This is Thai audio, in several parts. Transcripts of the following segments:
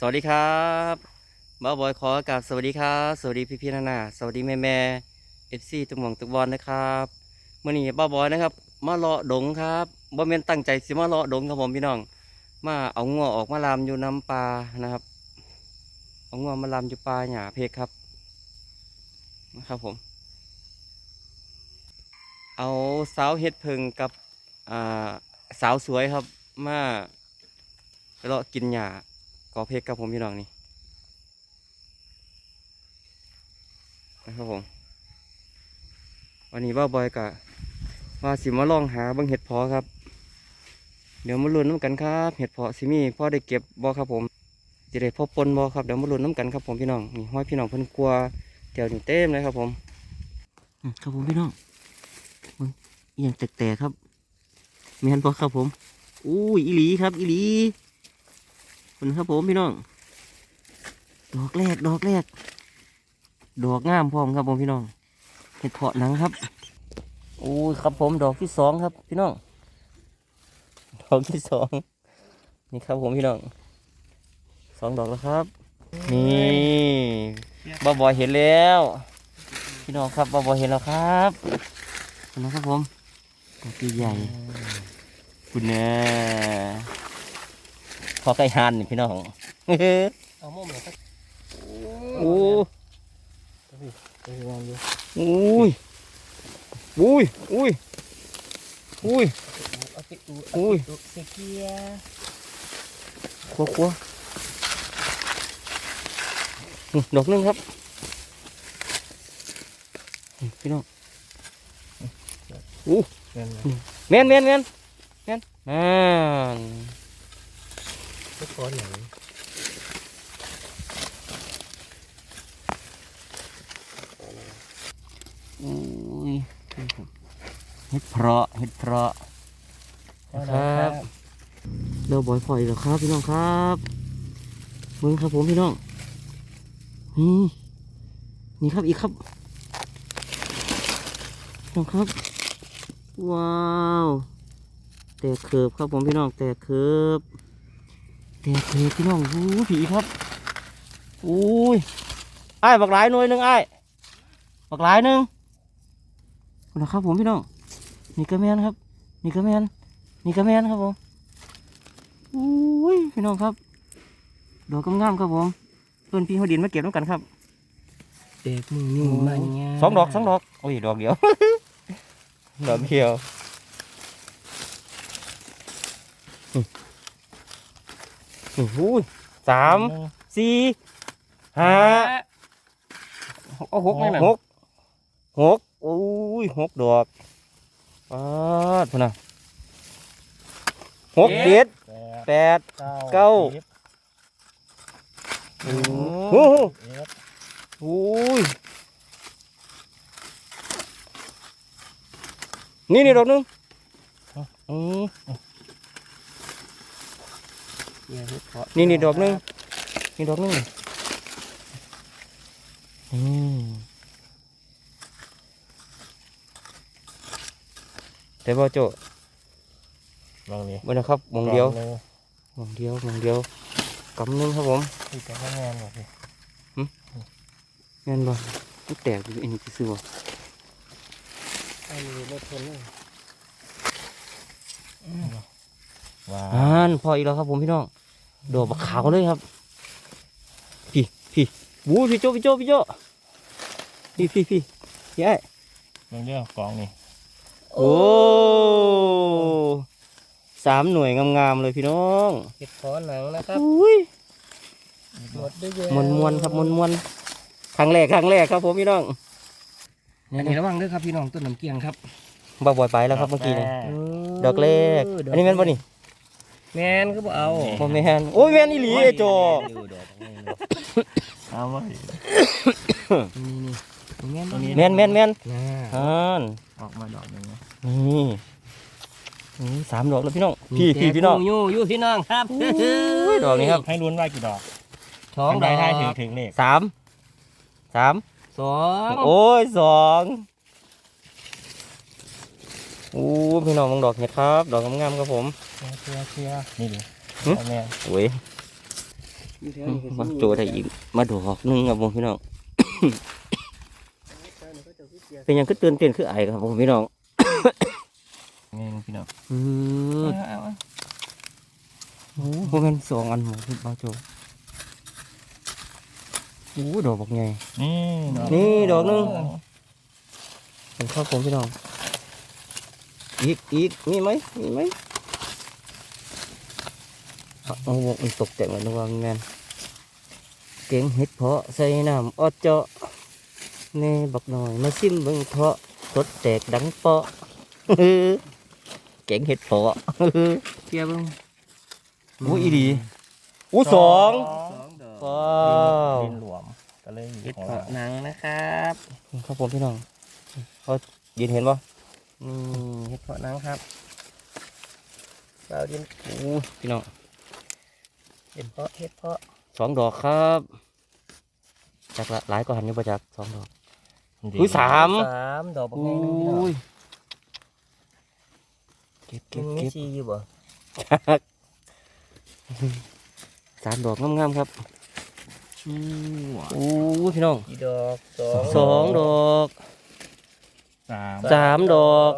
สวัสดีครับบ้าบอยขอกราบสวัสดีครับ สวัสดีพี่พี่นานาสวัสดีแม่แม่เอฟซีตุกหมองตุกบอลนะครับเมื่อนี้บ้าบอยนะครับ มาเลาะดงครับบ่แม่นตั้งใจสิมาเลาะดงครับผมพี่น้อง มาเอางัวออกมาลามอยู่น้ำปลานะครับ เอางัวมาลามอยู่ปลาหยาเพกครับนะครับผม เอาสาวเฮ็ดเพิงกับสาวสวยครับ มาเลาะกินหญ้า กอเพกครับผมพี่น้องนี่นะครับผมวันนี้ว่าบอยกะว่าสิมาลองหาบางเห็ดเพอครับ เดี๋ยวมาลุ้นน้ำกันครับ เห็ดเพาะสิมีพ่อได้เก็บบอครับผมจะได้พ่อปนบอครับเดี๋ยวมาลุ้นน้ำกันครับผมพี่น้องนี่ห้อยพี่น้องเพิ่นกลัวเดี๋ยวนี่เต็มเลยครับผมอืมครับผมพี่น้องมึงอย่างแตกๆครับมีฮันพอครับผมอุ้ยอีหลีครับอีหลี คุณครับผมพี่น้อง ดอกแรกดอกแรก ดอกงามพร้อมครับผมพี่น้องเห็ดเพาะหนังครับ โอ้ยครับผมดอกที่สองครับ พี่น้อง ดอกที่สองนี่ครับผมพี่น้องสองดอกแล้วครับ นี่บ้าบอยเห็นแล้ว พี่น้องครับบ้าบอยเห็นแล้วครับนะครับผมดอกใหญ่คุณเนี่ย อใกล้หันนี่พี่น้องเอามุมเลยครับโอ้ไปวางอยู่อุ้ยอุ้ยอุ้ยอุ้ยเอาไปดูอุ้ยดูเสกียขัวขัวอืมดอกหนึงครับอืมพี่น้องเงินแมนแมนแมนแมนอ่าน ทุกคนอย่างอุ้ยเห็ดเพราะเห็ดเพราะครับเราบ่อยปล่อยแล้วครับพี่น้องครับมึงครับผมพี่น้องนี่นี่ครับอีกครับพี่น้องครับ ว้าว แตกเคิบครับผมพี่น้องแตกเคิบแตกเคิบพี่น้องอู้ผีครับอุ้ยไอ้ายบักหลายหน่วยหนึ่งไอ้ายบักหลายหนึ่งนะครับผมพี่น้องนี่กระแมนครับ นี่กระแมนนี่กระแมนครับผมอุ้ยพี่น้องครับดอกงามๆครับผมเพื่อนพี่เขาดินมาเก็บน้ำกันครับเด็กมือนี่มันเนี่ยสองดอกสองดอกโอ้ยดอกเดียวดอกเดียวอืม โอ้โหสามสี่ห้าเอาหกไหมน่ะหกหกโอ้ยหกดอกป้าดพุ่นนะหกเจ็ดแปดเก้าสิบโอ้โหเอ็ดโอ้ยนี่นี่ดอกหนึงอืม เอ็ดเฮ็ดเพาะนี่นี่ดอกหนึงนี่ดอกหนึงอืมแต่บ่โจลองดิบ่นะครับหมองเดียวลองหมองเดียวหมองเดียวกำหนึงครับผมที่จะให้งานหน่อยสิแม่นบ่มันแตกอยู่อันนี้ซื่อๆบ่อันนี้รถคนเลย ว้าอ่านพออีกแล้วครับผมพี่น้องดอกบักขาวเลยครับ พี่พี่บูพี่โจพี่โจพี่โจพี่พี่พี่พี่ไอ้ลองเดียวกองนี่โอ้สามหน่วยงามๆเลยพี่น้องเฮ็ดเพาะหนังนะครับอุ้ยหมดด้วยมวนมวนๆครับมวนมวนๆครั้งแรกครั้งแรกครับผมพี่น้องอันนี้ระวังด้วยครับพี่น้องต้นน้ำเกียงครับบ่บ่อยไปแล้วครับเมื่อกี้นี่ดอกแรกอันนี้แม่นบ่นี่ แมนก็บ่เอาบ่แม่นโอ้ยแม่นอีหลีไอ้โจเอามานี่นี่แมนตัวนี้แม่นแม่นแม่นน่าอ่านออกมาดอกหนึงนะนี่นี่สามดอกแล้วพี่น้อง พี่พี่พี่น้องยู่ยู่พี่น้องครับอุ้ยดอกนี้ครับ ให้ลุ้นว่ากี่ดอกสองดอกให้ถึงถึงเลขสามสามสองโอ้ยสองโอ้พี่น้องมองดอกเห็ดครับ ดอกงามๆครับผม เชียร์เชียร์นี่ดิหึเอาแม่โอ้ยมาโจได้อีกมาดอกหนึงครับผมพี่น้องเป็นหยังคือเตือนเต้นคือไอครับผมพี่น้องไงพี่น้องอืมโอ้โหมันสองอันหมดพี่บ้าโจโอ้ดอกบอกไงนี่นี่ดอกหนึ่งเป็นข้าวผมพี่น้องอีกอีกมีไหมมีไหม เอาเอาวงมันตกแต่งมันวางงานเก่งเห็ดเพาะใส่น้ำออดเจาะแน่บักหน่อยมาซิมเบิ่งเพาะสดแตกดังเปาะเก่งเห็ดเพาะเกียร์เบิ่งโอ้อีดีอู้สองสองดอกว้าวดินหลวมก็เลยเห็ดของเพาะเราหนังนะครับครับผมพี่น้องเขายืนเห็นปะนี่เห็ดเพาะหนังครับดาวดินโอ้พี่น้อง เห็ดเพาะเห็ดเพาะสองดอกครับจักละหลายกว่าหันอยู่ประจักสองดอกอุ้ยสามสามดอกบักโอ้แงนึงพี่น้องยเก็บเก็บมีเก็บชีอยู่บ่สามดอกงามๆครับชั่วโอ้ยพี่น้องกี่ดอกสองสองดอกสามสามดอก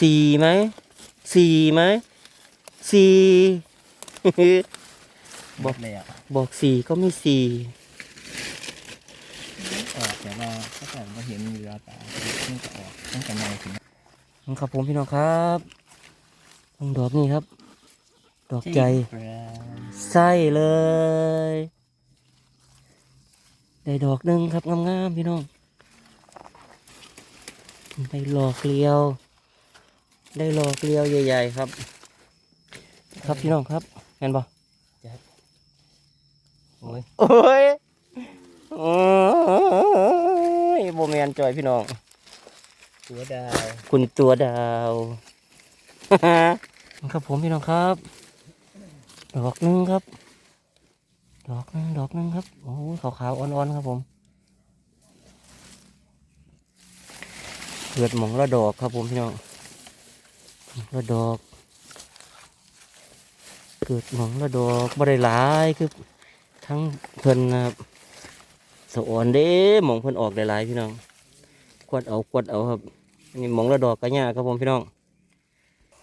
สี่ไหมสี่ไหมสี่ บอกเลยอะบอกสี่ก็ไม่สี่ออกแต่ว่าถ้าแต่เราเห็นเรือตามันจะออกตั้งแต่ในถึงครับผมพี่น้องครับลองดอกนี่ครับ ดอกใจไส้เลย ได้ดอกหนึ่งครับงามๆพี่น้องได้หลอกเกลียว ได้หลอกเกลียวใหญ่ ๆ ครับ ครับพี่น้องครับ ห็นปะโอ้ยโอ้ยโอ้ยโบแมนจอยพี่น้อง ตัวดาว คุณตัวดาวครับผมพี่น้องครับ ดอกหนึงครับ ดอกหนึงดอกหนึงครับ โอ้ยขาวๆอ่อนๆครับผมเกิดหมองละดอกครับผมพี่น้องละดอก เกิดหมองละดอกบ่ได้หลายคือทั้งเพิ่นนะครับสะอ่อนเด้หมองเพิ่นออกได้หลายพี่น้องกวดเอากวดเอาครับอันนี้หมองละดอกกระยาครับผมพี่น้อง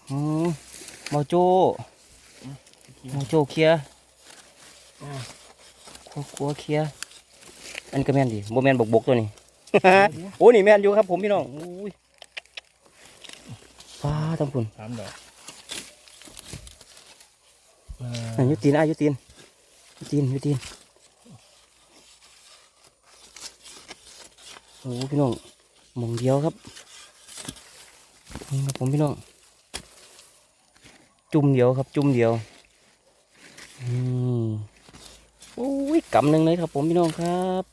อืมเมาโจ้เมาโจ้เคลียขัวขัวเคลียอันก็แม่นดิโบแมนบกบกตัวนี้โอ้นี่แม่นอยู่ครับผมพี่น้องอุ้ยฟ้าทั้งคุณสามดอก อันยุตีนอายุตีนยุตีนยุตีนโอ้พี่น้องหมองเดียวครับนี่ครับผมพี่น้องจุ่มเดียวครับ จุ่มเดียวอืมโอ้ยกำหนึ่งเลยครับผมพี่น้องครับ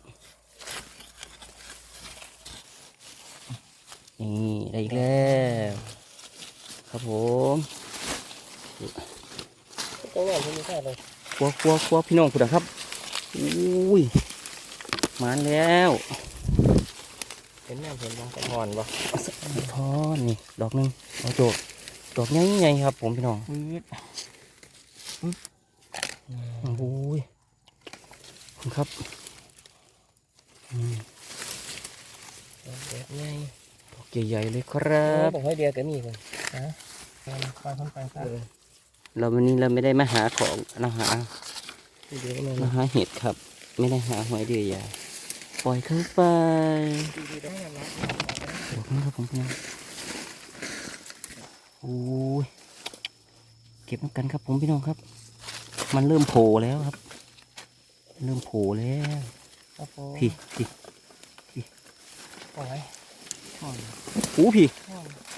นี่ได้อีกแล้ว ครับผม ตัวว่าผมไม่ใช่เลยครัวครัวครัวพี่น้องคุณนะครับอุ้ยมาแล้ว เห็นแม่เห็นบ้างกระหอนบ่ทอนนี่ดอกหนึงเอาโจกดอกใหญ่ๆครับ ผมพี่น้องปื๊ดโอ้ยขอบคุณครับอืมแบบไงดอกใหญ่ๆเลยครับบอกให้เดียวก็มีคนฮะไปคนไปซะ เราวันนี้เราไม่ได้มาหาของเราหาเดียวก็มีมาหาเห็ดครับ ไม่ได้หาหอยเดือยใหญ่ปล่อยเข้าไปดอกนี้ครับผมพี่น้องโอ้ยเก็บน้ำกันครับผมพี่น้องครับ มันเริ่มโผล่แล้วครับ เริ่มโผล่แล้วโอ้โหพี่พี่โอ้ยอู้พี่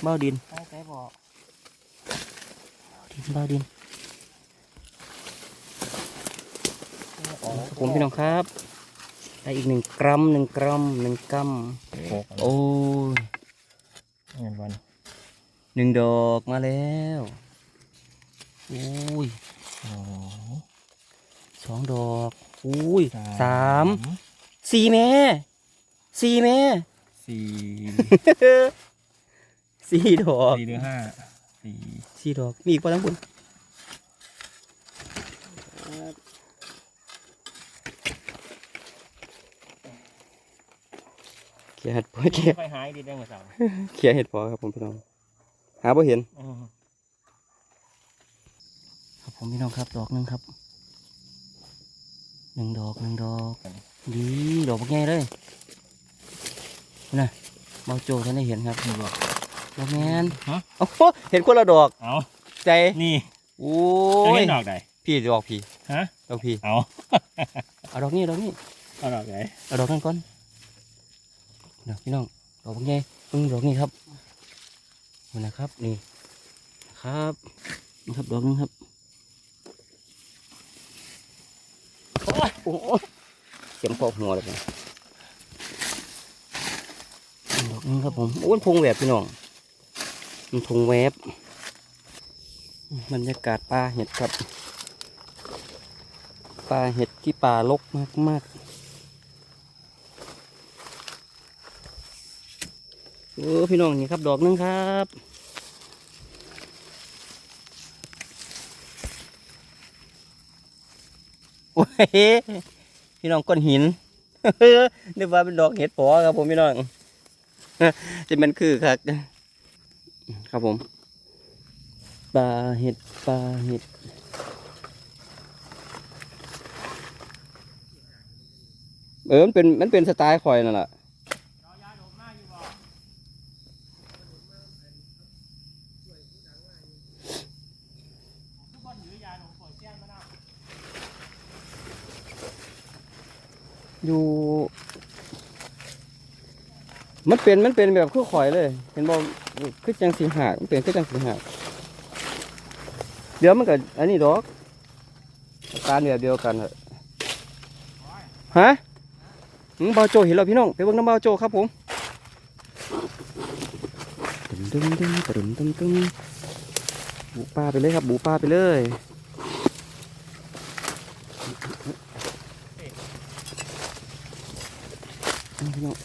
เบ้าดินใช่ใจบอก ดินเบ้าดินครับผมพี่น้องครับได้อีกหนึ่งกรัมหนึ่งกรัมหนึ่งกรัมโอ้โอ้ยเงินวันหนึ่งดอกมาแล้วอุ้ยโอ้สองดอกอุ้ยสามสี่แม่สี่แม่สี่สี่ดอกสี่หรือห้าสี่ สี่ดอก มีอีกป่ะทั้งคุณเขียเหัดพอเขียค่อยหายดีได้หมดสาวเขียเห็ดพอครับผมพี่น้อง หาบ่เห็น ครับผมพี่น้องครับ ดอกหนึ่งครับหนึ่งดอกหนึ่งดอกดีดอกพวกง่เลยนะเบาโจ้ท่านได้เห็นครับหนึ่งดอก ดอกแมนฮะ โอ้โหเห็นคนละดอกเอาใจนี่โอ้จะยเห็นดอกใดพี่ดอกพี่ฮะ ดอกพี่เอา เอาดอกนี้ดอกนี้เอาดอกใดเอาดอกนั้นก่อนเดี๋ยวพี่น้องดอกบักใหญ่อืมดอกนี้ครับนี่นะครับนี่ครับนี่ครับดอกหนึงครับโอ้ยโอ้ยเข็มพอกหัวเลยครับดอกหนึงครับผมโอ้ยพงแหวบพี่น้อง มันพงแวบบรรยากาศป่าเห็ดครับป่าเห็ดที่ป่าลกมากมากๆโอ้พี่น้องนี่ครับดอกนึงครับโอ้ยพี่น้องก้อนหินนึกว่าเป็นดอกเห็ดปอครับผมพี่น้องจะเป็นคือครับ ครับผมปลาเห็ดปลาเห็ดเออมันเป็นมันเป็นสไตล์คอยนั่นแหละอยู่ มันเป็นมันเป็นแบบคือข่อยเลย เห็นบอกคือจังสีหักมันเป็นคือจังสีหักเดี๋ยวมันก็อันนี้ดอกอาการแบบเดียวกันเหรอฮะมเบาโจเห็นแล้วพี่น้องไปเบิ่งน้ำเบาโจครับผมตึมตึมตึมตึมตึมตึมบูปลาไปเลยครับบูปลาไปเลยพี่น้อง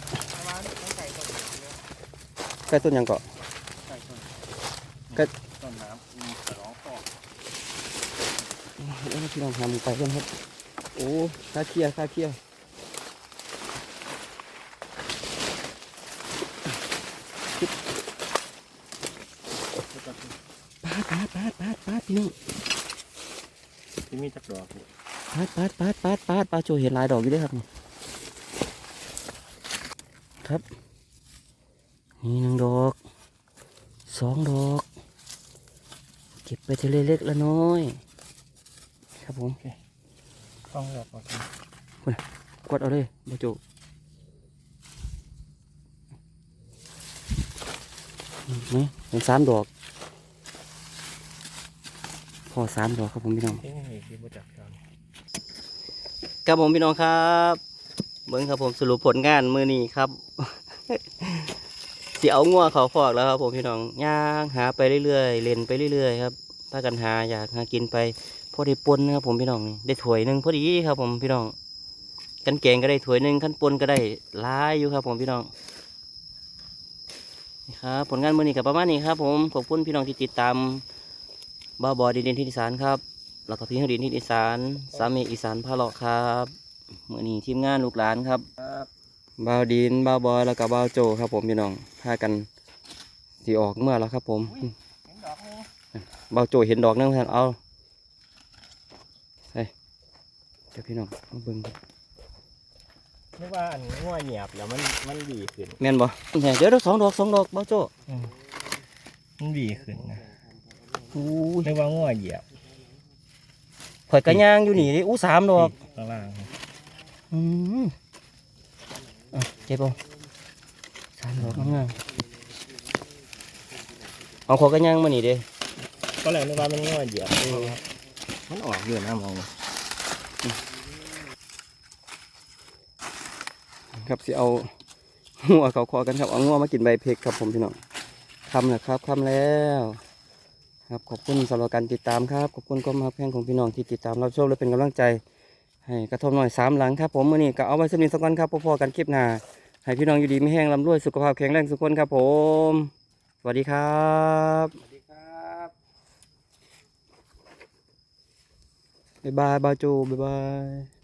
ใกล้ต้นหยังเกาะใกล้ต้นต้นน้ำมีกระรองฟอกเอ้ยพี่น้องทำไปกันครับ โอ้ค่าเคลียร์ค่าเคลียร์ปาดปาดปาดปาดปาดพี่น้องที่มีจักดอกนี่ปาดปาดปาดปาดปาดปลาโจเห็นหลายดอกอยู่เด้วยครับนี่ครับ นี่หนึ่งดอกสองดอก เก็บไปทีละเล็กละน้อย ครับผมต้องดอกก่อนกดเอาเลยบาจุนี่เป็นสามดอก พอสามดอกครับผมพี่น้องที่นี่ที่มาจากชาวครับผมพี่น้องครับ เบิ้งครับผมสรุปผลงานมือนี้ครับ สิเอางัวเขาฟอกแล้วครับผมพี่น้องย่างหาไปเรื่อยๆเล่นไปเรื่อยๆครับพากันหาอยากหากินไปพอได้ปนนะครับผมพี่น้องได้ถ้วยหนึ่งพอดีครับผมพี่น้องกันแกงก็ได้ถ้วยหนึ่งขั้นปนก็ได้หลายอยู่ครับ ผมพี่น้องนี่ครับผลงานมือนี้กับประมาณนี้ครับ ผมขอบคุณพี่น้องที่ติดตามบ้าบอดินดินที่อีสานครับแล้วก็พี่ดินที่อีสานสามีอีสานพาเลาะครับมือนี้ทีมงานลูกหลานครับครั บบ่าวดินบ่าวบอยแล้วก็บ่าวโจครับผมพี่น้องพากันสีออกเมื่อแล้วครับผมเห็นดอกนึงบ่าวโจเห็นดอกนึงท่านเอาใส่เดี๋ยวพี่น้องเอาเบิ่งดูนึกว่าอันง่วเหยียบแล้วมันมันดีขึ้นแม่นบ่เนี่ยเดี๋ยวเดี๋ยวสองดอกสองดอกบ่าวโจมันดีขึ้นนะอู้ยนึกว่าง่วเหยียบข่อยกระย่างอยู่นี่ดิอู้สามดอกข้างล่างอืมอะ เจ็บบ่สามดอกงามๆเอาขอยกระย่างมานี่เด้ก็เลยนึกว่ามันง่วเหยียบมันออกอยู่นะมองครับสิเอาหัวเขาคอกันครับเอางัวมากินใบเพกครับผมพี่น้องคำนะครับคำแล้ว ครับขอบคุณสำหรับการติดตามครับ ขอบคุณความรักแพงของพี่น้องที่ติดตามรับชมและเป็นกำลังใจ ให้กระทบหน่อยสามหลังครับผมมื่อนี้ก็เอาไว้สำหรับสักวันครับพอๆกันคลิปหน้าให้พี่น้องอยู่ดีไม่แห้งลำรวยสุขภาพแข็งแรงทุกคนครับผม สวัสดีครับสวัสดีครับบ๊ายบายบายจูบ๊ายบาย